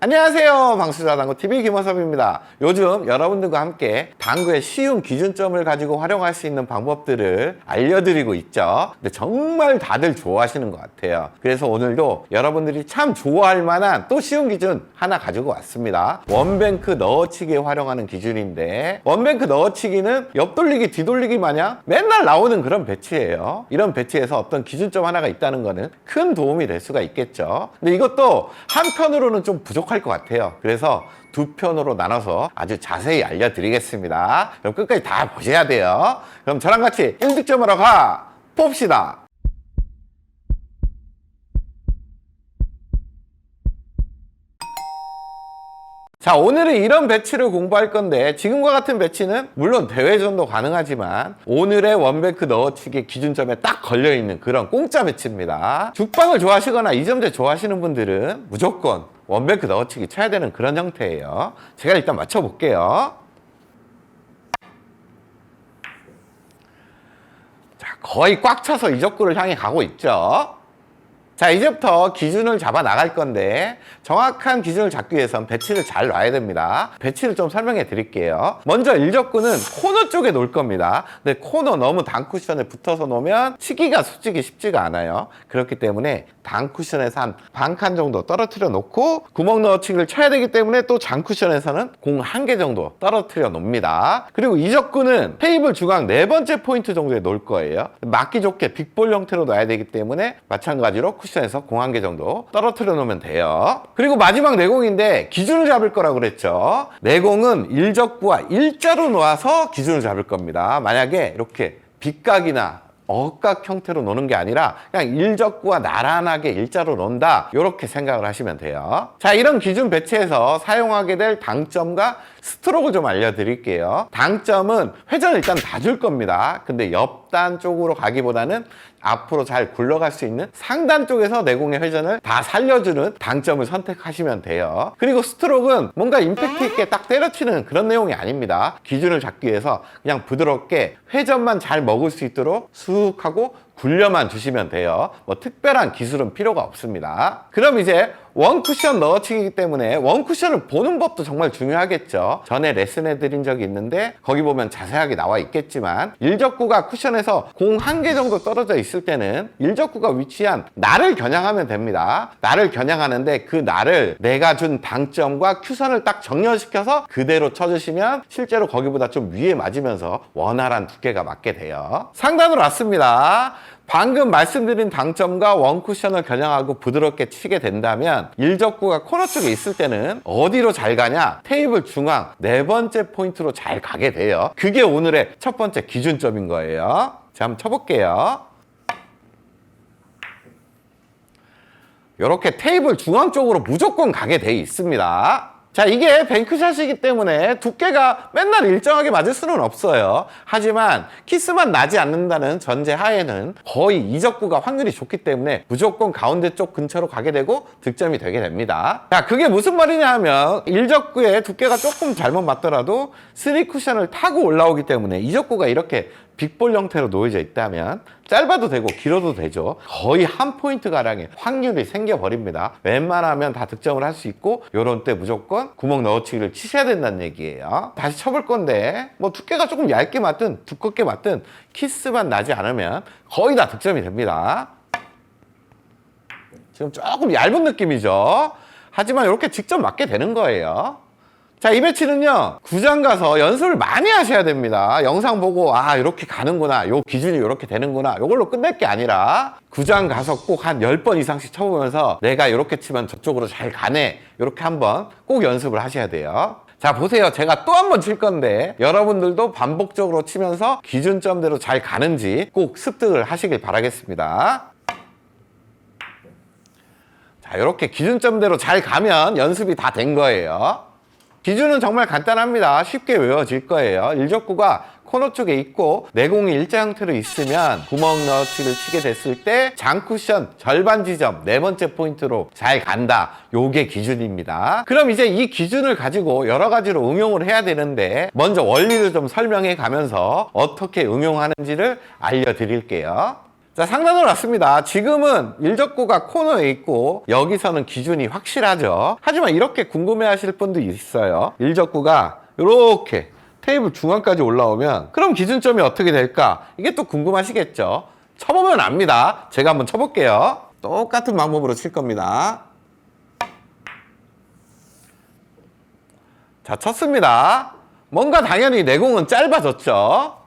안녕하세요. 방수자당구TV 김원섭입니다. 요즘 여러분들과 함께 당구의 쉬운 기준점을 가지고 활용할 수 있는 방법들을 알려드리고 있죠. 근데 정말 다들 좋아하시는 것 같아요. 그래서 오늘도 여러분들이 참 좋아할 만한 또 쉬운 기준 하나 가지고 왔습니다. 원뱅크 넣어치기에 활용하는 기준인데 원뱅크 넣어치기는 옆돌리기 뒤돌리기 마냥 맨날 나오는 그런 배치예요. 이런 배치에서 어떤 기준점 하나가 있다는 거는 큰 도움이 될 수가 있겠죠. 근데 이것도 한편으로는 좀 부족 할 것 같아요. 그래서 두 편으로 나눠서 아주 자세히 알려드리겠습니다. 그럼 끝까지 다 보셔야 돼요. 그럼 저랑 같이 1득점하러 가 봅시다. 자, 오늘은 이런 배치를 공부할 건데 지금과 같은 배치는 물론 대회전도 가능하지만 오늘의 원뱅크 넣어치기 기준점에 딱 걸려있는 그런 공짜 배치입니다. 죽방을 좋아하시거나 이점제 좋아하시는 분들은 무조건 원뱅크 넣어치기 쳐야 되는 그런 형태예요. 제가 일단 맞춰볼게요. 자, 거의 꽉 차서 이적구를 향해 가고 있죠. 자, 이제부터 기준을 잡아 나갈 건데 정확한 기준을 잡기 위해선 배치를 잘 놔야 됩니다. 배치를 좀 설명해 드릴게요. 먼저 일적구는 코너 쪽에 놓을 겁니다. 근데 코너 너무 단쿠션에 붙어서 놓으면 치기가 솔직히 쉽지가 않아요. 그렇기 때문에 단쿠션에서 한 반 칸 정도 떨어뜨려 놓고 구멍 넣어치기를 쳐야 되기 때문에 또 장쿠션에서는 공 한 개 정도 떨어뜨려 놓습니다. 그리고 이적구는 테이블 중앙 네 번째 포인트 정도에 놓을 거예요. 맞기 좋게 빅볼 형태로 놔야 되기 때문에 마찬가지로 쿠션 에서 공 한 개 정도 떨어뜨려 놓으면 돼요. 그리고 마지막 내공인데 기준을 잡을 거라고 그랬죠. 내공은 일적구와 일자로 놓아서 기준을 잡을 겁니다. 만약에 이렇게 빗각이나 억각 형태로 노는 게 아니라 그냥 일적구와 나란하게 일자로 논다 이렇게 생각을 하시면 돼요 자 이런 기준 배치에서 사용하게 될 당점과 스트로크 좀 알려드릴게요. 당점은 회전을 일단 다 줄 겁니다. 근데 옆단 쪽으로 가기보다는 앞으로 잘 굴러갈 수 있는 상단 쪽에서 내공의 회전을 다 살려주는 당점을 선택하시면 돼요. 그리고 스트로크는 뭔가 임팩트 있게 딱 때려치는 그런 내용이 아닙니다. 기준을 잡기 위해서 그냥 부드럽게 회전만 잘 먹을 수 있도록 쑥 하고 굴려만 주시면 돼요. 뭐 특별한 기술은 필요가 없습니다. 그럼 이제 원 쿠션 넣어치기 때문에 원 쿠션을 보는 법도 정말 중요하겠죠. 전에 레슨해 드린 적이 있는데 거기 보면 자세하게 나와 있겠지만 일적구가 쿠션에서 공 한 개 정도 떨어져 있을 때는 일적구가 위치한 날을 겨냥하면 됩니다. 날을 겨냥하는데 그 날을 내가 준 당점과 큐선을 딱 정렬시켜서 그대로 쳐주시면 실제로 거기보다 좀 위에 맞으면서 원활한 두께가 맞게 돼요. 상단으로 왔습니다. 방금 말씀드린 당점과 원쿠션을 겨냥하고 부드럽게 치게 된다면 일적구가 코너 쪽에 있을 때는 어디로 잘 가냐? 테이블 중앙 네 번째 포인트로 잘 가게 돼요. 그게 오늘의 첫 번째 기준점인 거예요. 자, 한번 쳐볼게요. 이렇게 테이블 중앙 쪽으로 무조건 가게 돼 있습니다. 자, 이게 뱅크샷이기 때문에 두께가 맨날 일정하게 맞을 수는 없어요. 하지만 키스만 나지 않는다는 전제 하에는 거의 이적구가 확률이 좋기 때문에 무조건 가운데 쪽 근처로 가게 되고 득점이 되게 됩니다. 자, 그게 무슨 말이냐 하면 일적구의 두께가 조금 잘못 맞더라도 스리 쿠션을 타고 올라오기 때문에 이적구가 이렇게 빅볼 형태로 놓여져 있다면 짧아도 되고 길어도 되죠. 거의 한 포인트 가량의 확률이 생겨버립니다. 웬만하면 다 득점을 할 수 있고 요런 때 무조건 구멍 넣어치기를 치셔야 된다는 얘기예요. 다시 쳐볼 건데 뭐 두께가 조금 얇게 맞든 두껍게 맞든 키스만 나지 않으면 거의 다 득점이 됩니다. 지금 조금 얇은 느낌이죠. 하지만 이렇게 직접 맞게 되는 거예요. 자, 이 배치는요, 구장 가서 연습을 많이 하셔야 됩니다. 영상 보고, 아, 이렇게 가는구나. 요 기준이 이렇게 되는구나. 요걸로 끝낼 게 아니라, 구장 가서 꼭 한 10번 이상씩 쳐보면서, 내가 이렇게 치면 저쪽으로 잘 가네. 이렇게 한번 꼭 연습을 하셔야 돼요. 자, 보세요. 제가 또 한 번 칠 건데, 여러분들도 반복적으로 치면서 기준점대로 잘 가는지 꼭 습득을 하시길 바라겠습니다. 자, 이렇게 기준점대로 잘 가면 연습이 다 된 거예요. 기준은 정말 간단합니다. 쉽게 외워질 거예요. 일적구가 코너 쪽에 있고 내공이 일자 형태로 있으면 구멍 넣어치기를 치게 됐을 때 장쿠션 절반 지점 네 번째 포인트로 잘 간다. 요게 기준입니다. 그럼 이제 이 기준을 가지고 여러 가지로 응용을 해야 되는데 먼저 원리를 좀 설명해 가면서 어떻게 응용하는지를 알려드릴게요. 자, 상단으로 왔습니다. 지금은 일적구가 코너에 있고 여기서는 기준이 확실하죠. 하지만 이렇게 궁금해 하실 분도 있어요. 일적구가 이렇게 테이블 중앙까지 올라오면 그럼 기준점이 어떻게 될까? 이게 또 궁금하시겠죠? 쳐보면 압니다. 제가 한번 쳐볼게요. 똑같은 방법으로 칠 겁니다. 자, 쳤습니다. 뭔가 당연히 내공은 짧아졌죠.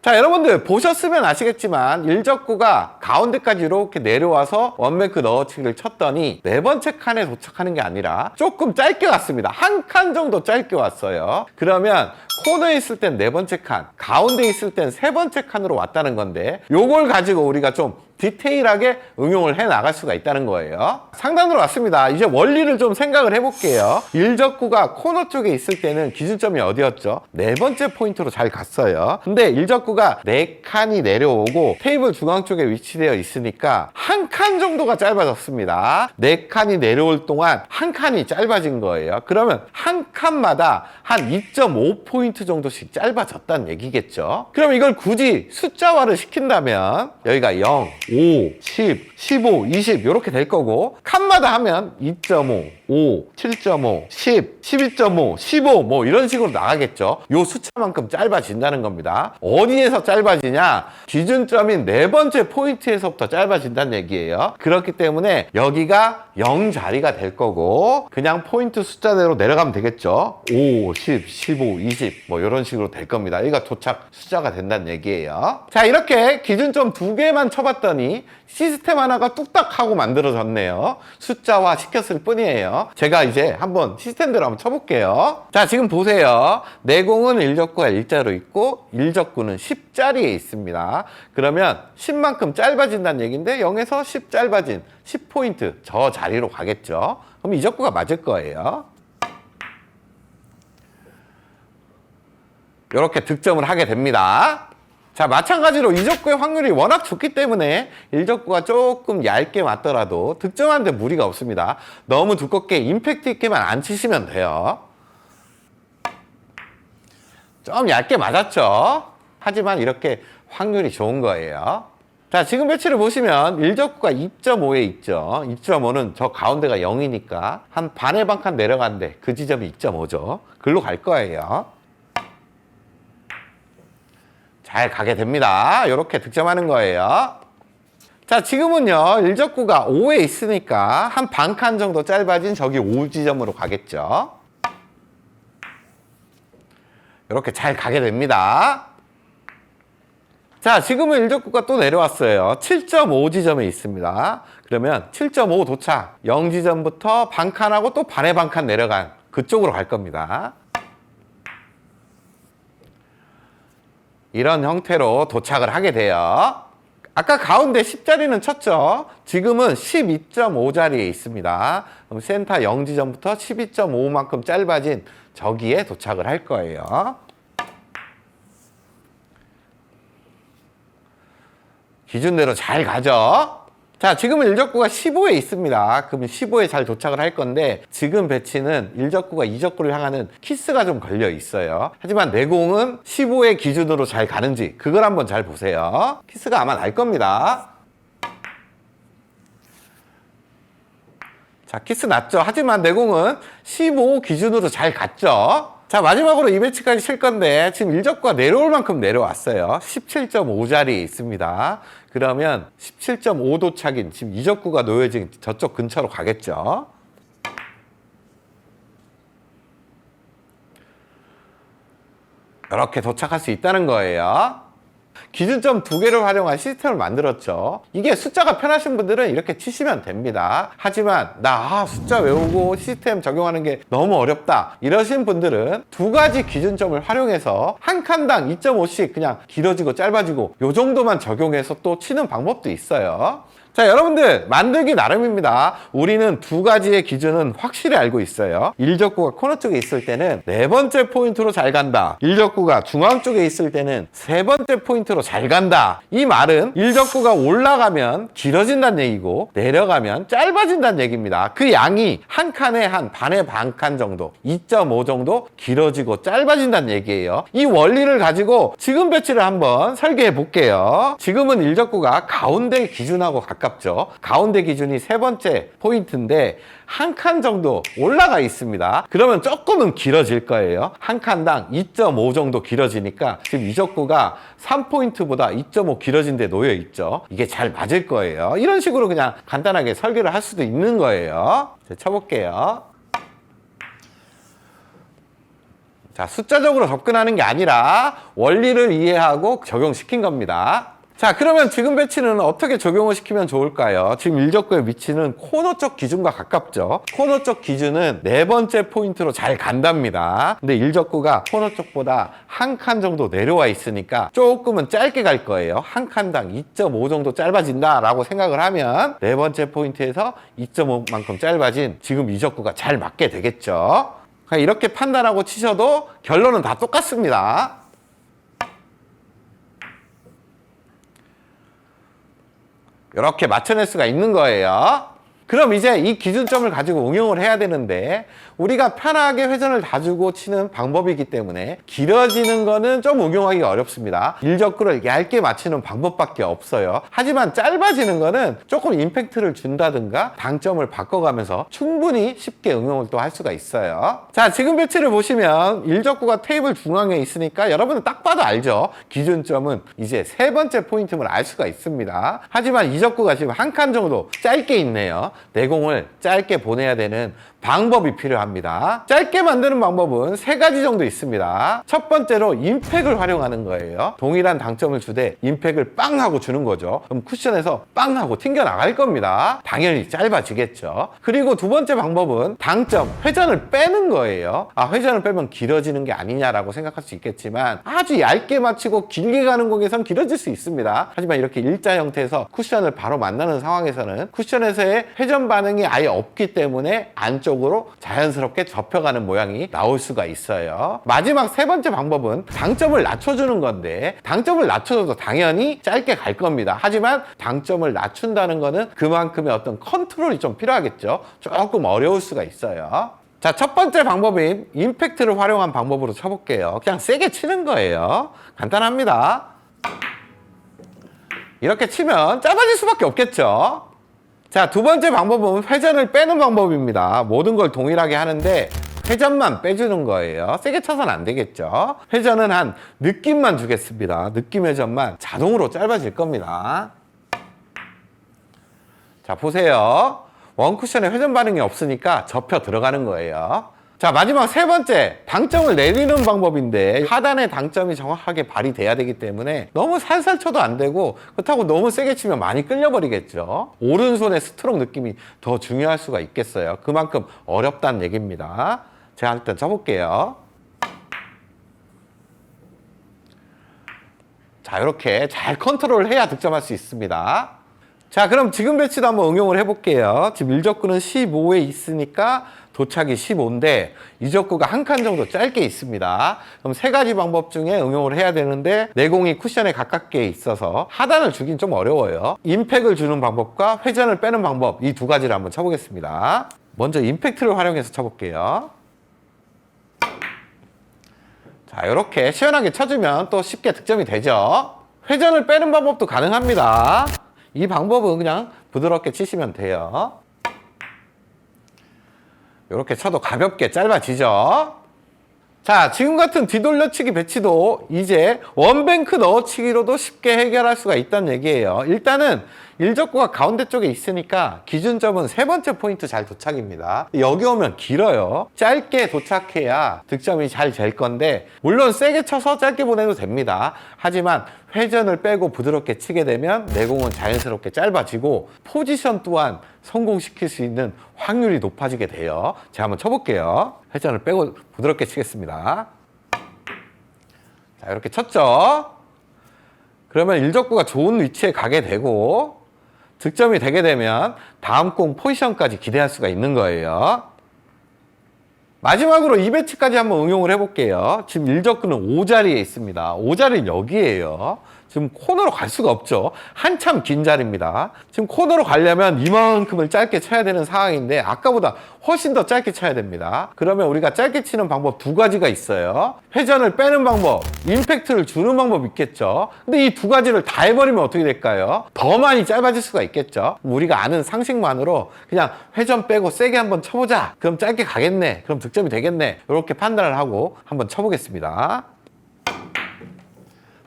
자, 여러분들 보셨으면 아시겠지만 일적구가 가운데까지 이렇게 내려와서 원뱅크 넣어치기를 쳤더니 네 번째 칸에 도착하는 게 아니라 조금 짧게 왔습니다. 한 칸 정도 짧게 왔어요. 그러면 코너에 있을 땐 네 번째 칸, 가운데 있을 땐 세 번째 칸으로 왔다는 건데 요걸 가지고 우리가 좀 디테일하게 응용을 해 나갈 수가 있다는 거예요. 상단으로 왔습니다. 이제 원리를 좀 생각을 해볼게요. 일적구가 코너 쪽에 있을 때는 기준점이 어디였죠? 네 번째 포인트로 잘 갔어요. 근데 일적구가 네 칸이 내려오고 테이블 중앙 쪽에 위치되어 있으니까 한 칸 정도가 짧아졌습니다. 네 칸이 내려올 동안 한 칸이 짧아진 거예요. 그러면 한 칸마다 한 2.5포인트 정도씩 짧아졌다는 얘기겠죠. 그럼 이걸 굳이 숫자화를 시킨다면 여기가 0, 5, 10, 15, 20 이렇게 될 거고 칸마다 하면 2.5, 5, 7.5, 10, 12.5, 15 뭐 이런 식으로 나가겠죠. 요 숫자만큼 짧아진다는 겁니다. 어디에서 짧아지냐? 기준점인 네 번째 포인트에서부터 짧아진다는 얘기예요. 그렇기 때문에 여기가 0 자리가 될 거고 그냥 포인트 숫자대로 내려가면 되겠죠. 5, 10, 15, 20 뭐 이런 식으로 될 겁니다. 여기가 도착 숫자가 된다는 얘기예요. 자 이렇게 기준점 두 개만 쳐봤더니 시스템 하나가 뚝딱 하고 만들어졌네요. 숫자화 시켰을 뿐이에요. 제가 이제 한번 시스템대로 한번 쳐볼게요. 자, 지금 보세요. 내공은 일적구가 일자로 있고 일적구는 10자리에 있습니다. 그러면 10만큼 짧아진다는 얘기인데 0에서 10 짧아진 10포인트 저 자리로 가겠죠. 그럼 이적구가 맞을 거예요. 이렇게 득점을 하게 됩니다. 자, 마찬가지로 이적구의 확률이 워낙 좋기 때문에 일적구가 조금 얇게 맞더라도 득점하는데 무리가 없습니다. 너무 두껍게 임팩트 있게만 안 치시면 돼요. 좀 얇게 맞았죠? 하지만 이렇게 확률이 좋은 거예요. 자, 지금 배치를 보시면 일적구가 2.5에 있죠. 2.5는 저 가운데가 0이니까 한 반의 반칸 내려갔는데 그 지점이 2.5죠. 글로 갈 거예요. 잘 가게 됩니다. 이렇게 득점하는 거예요. 자, 지금은요, 일적구가 5에 있으니까 한 반 칸 정도 짧아진 저기 5지점으로 가겠죠. 이렇게 잘 가게 됩니다. 자, 지금은 일적구가 또 내려왔어요. 7.5 지점에 있습니다. 그러면 7.5 도착, 0 지점부터 반 칸하고 또 반의 반칸 내려간 그쪽으로 갈 겁니다. 이런 형태로 도착을 하게 돼요. 아까 가운데 10자리는 쳤죠. 지금은 12.5자리에 있습니다. 그럼 센터 0지점부터 12.5만큼 짧아진 저기에 도착을 할 거예요. 기준대로 잘 가죠. 자, 지금은 일적구가 15에 있습니다. 그러면 15에 잘 도착을 할 건데 지금 배치는 일적구가 이적구를 향하는 키스가 좀 걸려 있어요. 하지만 내공은 15의 기준으로 잘 가는지 그걸 한번 잘 보세요. 키스가 아마 날 겁니다. 자, 키스 났죠. 하지만 내공은 15 기준으로 잘 갔죠. 자, 마지막으로 이 배치까지 칠 건데 지금 일적구가 내려올 만큼 내려왔어요. 17.5자리에 있습니다. 그러면 17.5 도착인 지금 이적구가 놓여진 저쪽 근처로 가겠죠. 이렇게 도착할 수 있다는 거예요. 기준점 두 개를 활용한 시스템을 만들었죠. 이게 숫자가 편하신 분들은 이렇게 치시면 됩니다. 하지만 나 아, 숫자 외우고 시스템 적용하는 게 너무 어렵다. 이러신 분들은 두 가지 기준점을 활용해서 한 칸당 2.5씩 그냥 길어지고 짧아지고 요 정도만 적용해서 또 치는 방법도 있어요. 자, 여러분들 만들기 나름입니다. 우리는 두 가지의 기준은 확실히 알고 있어요. 일적구가 코너 쪽에 있을 때는 네 번째 포인트로 잘 간다. 일적구가 중앙 쪽에 있을 때는 세 번째 포인트로 잘 간다. 이 말은 일적구가 올라가면 길어진다는 얘기고 내려가면 짧아진다는 얘기입니다. 그 양이 한 칸에 한 반에 반 칸 정도, 2.5 정도 길어지고 짧아진다는 얘기예요. 이 원리를 가지고 지금 배치를 한번 설계해 볼게요. 지금은 일적구가 가운데 기준하고 가깝 죠. 가운데 기준이 세 번째 포인트인데 한 칸 정도 올라가 있습니다. 그러면 조금은 길어질 거예요. 한 칸당 2.5 정도 길어지니까 지금 이적구가 3포인트보다 2.5 길어진 데 놓여 있죠. 이게 잘 맞을 거예요. 이런 식으로 그냥 간단하게 설계를 할 수도 있는 거예요. 자, 쳐볼게요. 자, 숫자적으로 접근하는 게 아니라 원리를 이해하고 적용시킨 겁니다. 자, 그러면 지금 배치는 어떻게 적용을 시키면 좋을까요? 지금 일적구의 위치는 코너 쪽 기준과 가깝죠. 코너 쪽 기준은 네 번째 포인트로 잘 간답니다. 근데 일적구가 코너 쪽보다 한 칸 정도 내려와 있으니까 조금은 짧게 갈 거예요. 한 칸당 2.5 정도 짧아진다 라고 생각을 하면 네 번째 포인트에서 2.5만큼 짧아진 지금 이적구가 잘 맞게 되겠죠. 이렇게 판단하고 치셔도 결론은 다 똑같습니다. 이렇게 맞춰낼 수가 있는 거예요. 그럼 이제 이 기준점을 가지고 응용을 해야 되는데 우리가 편하게 회전을 다 주고 치는 방법이기 때문에 길어지는 거는 좀 응용하기 어렵습니다. 일적구를 얇게 맞추는 방법밖에 없어요. 하지만 짧아지는 거는 조금 임팩트를 준다든가 당점을 바꿔가면서 충분히 쉽게 응용을 또 할 수가 있어요. 자, 지금 배치를 보시면 일적구가 테이블 중앙에 있으니까 여러분은 딱 봐도 알죠. 기준점은 이제 세 번째 포인트를 알 수가 있습니다. 하지만 이적구가 지금 한 칸 정도 짧게 있네요. 내공을 짧게 보내야 되는 방법이 필요합니다. 짧게 만드는 방법은 세 가지 정도 있습니다. 첫 번째로 임팩을 활용하는 거예요. 동일한 당점을 주되 임팩을 빵 하고 주는 거죠. 그럼 쿠션에서 빵 하고 튕겨 나갈 겁니다. 당연히 짧아지겠죠. 그리고 두 번째 방법은 당점, 회전을 빼는 거예요. 아, 회전을 빼면 길어지는 게 아니냐라고 생각할 수 있겠지만 아주 얇게 맞추고 길게 가는 공에선 길어질 수 있습니다. 하지만 이렇게 일자 형태에서 쿠션을 바로 만나는 상황에서는 쿠션에서의 회전 반응이 아예 없기 때문에 안쪽 으로 자연스럽게 접혀가는 모양이 나올 수가 있어요. 마지막 세 번째 방법은 당점을 낮춰주는 건데 당점을 낮춰줘도 당연히 짧게 갈 겁니다. 하지만 당점을 낮춘다는 거는 그만큼의 어떤 컨트롤이 좀 필요하겠죠. 조금 어려울 수가 있어요. 자, 첫 번째 방법인 임팩트를 활용한 방법으로 쳐볼게요. 그냥 세게 치는 거예요. 간단합니다. 이렇게 치면 짧아질 수밖에 없겠죠. 자, 두 번째 방법은 회전을 빼는 방법입니다. 모든 걸 동일하게 하는데 회전만 빼주는 거예요. 세게 쳐서는 안 되겠죠. 회전은 한 느낌만 주겠습니다. 느낌 회전만 자동으로 짧아질 겁니다. 자, 보세요. 원쿠션에 회전 반응이 없으니까 접혀 들어가는 거예요. 자, 마지막 세 번째. 당점을 내리는 방법인데 하단의 당점이 정확하게 발휘돼야 되기 때문에 너무 살살 쳐도 안 되고 그렇다고 너무 세게 치면 많이 끌려버리겠죠. 오른손의 스트로크 느낌이 더 중요할 수가 있겠어요. 그만큼 어렵다는 얘기입니다. 제가 일단 쳐볼게요. 자, 이렇게 잘 컨트롤 해야 득점할 수 있습니다. 자, 그럼 지금 배치도 한번 응용을 해볼게요. 지금 일적구는 15에 있으니까 도착이 15인데 이적구가 한 칸 정도 짧게 있습니다. 그럼 세 가지 방법 중에 응용을 해야 되는데 내공이 쿠션에 가깝게 있어서 하단을 주긴 좀 어려워요. 임팩을 주는 방법과 회전을 빼는 방법 이 두 가지를 한번 쳐보겠습니다. 먼저 임팩트를 활용해서 쳐볼게요. 자, 이렇게 시원하게 쳐주면 또 쉽게 득점이 되죠. 회전을 빼는 방법도 가능합니다. 이 방법은 그냥 부드럽게 치시면 돼요. 이렇게 쳐도 가볍게 짧아지죠. 자, 지금 같은 뒤돌려치기 배치도 이제 원뱅크 넣어치기로도 쉽게 해결할 수가 있다는 얘기예요. 일단은 일적구가 가운데 쪽에 있으니까 기준점은 세 번째 포인트 잘 도착입니다. 여기 오면 길어요. 짧게 도착해야 득점이 잘 될 건데 물론 세게 쳐서 짧게 보내도 됩니다. 하지만 회전을 빼고 부드럽게 치게 되면 내공은 자연스럽게 짧아지고 포지션 또한 성공시킬 수 있는 확률이 높아지게 돼요. 제가 한번 쳐볼게요. 회전을 빼고 부드럽게 치겠습니다. 자, 이렇게 쳤죠. 그러면 일적구가 좋은 위치에 가게 되고 득점이 되게 되면 다음 공 포지션까지 기대할 수가 있는 거예요. 마지막으로 이 배치까지 한번 응용을 해볼게요. 지금 일적근은 5자리에 있습니다. 5자리는 여기에요. 지금 코너로 갈 수가 없죠. 한참 긴 자리입니다. 지금 코너로 가려면 이만큼을 짧게 쳐야 되는 상황인데 아까보다 훨씬 더 짧게 쳐야 됩니다. 그러면 우리가 짧게 치는 방법 두 가지가 있어요. 회전을 빼는 방법, 임팩트를 주는 방법 있겠죠. 근데 이 두 가지를 다 해버리면 어떻게 될까요? 더 많이 짧아질 수가 있겠죠. 우리가 아는 상식만으로 그냥 회전 빼고 세게 한번 쳐보자. 그럼 짧게 가겠네. 그럼 득점이 되겠네. 이렇게 판단을 하고 한번 쳐보겠습니다.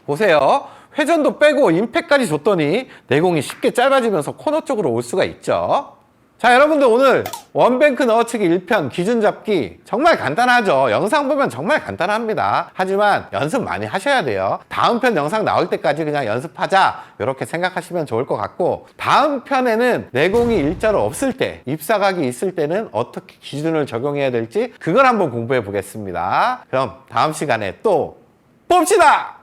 보세요. 회전도 빼고 임팩까지 줬더니 내공이 쉽게 짧아지면서 코너 쪽으로 올 수가 있죠. 자, 여러분들 오늘 원뱅크 넣어치기 1편 기준 잡기 정말 간단하죠. 영상 보면 정말 간단합니다. 하지만 연습 많이 하셔야 돼요. 다음 편 영상 나올 때까지 그냥 연습하자. 이렇게 생각하시면 좋을 것 같고 다음 편에는 내공이 일자로 없을 때, 입사각이 있을 때는 어떻게 기준을 적용해야 될지 그걸 한번 공부해 보겠습니다. 그럼 다음 시간에 또 봅시다!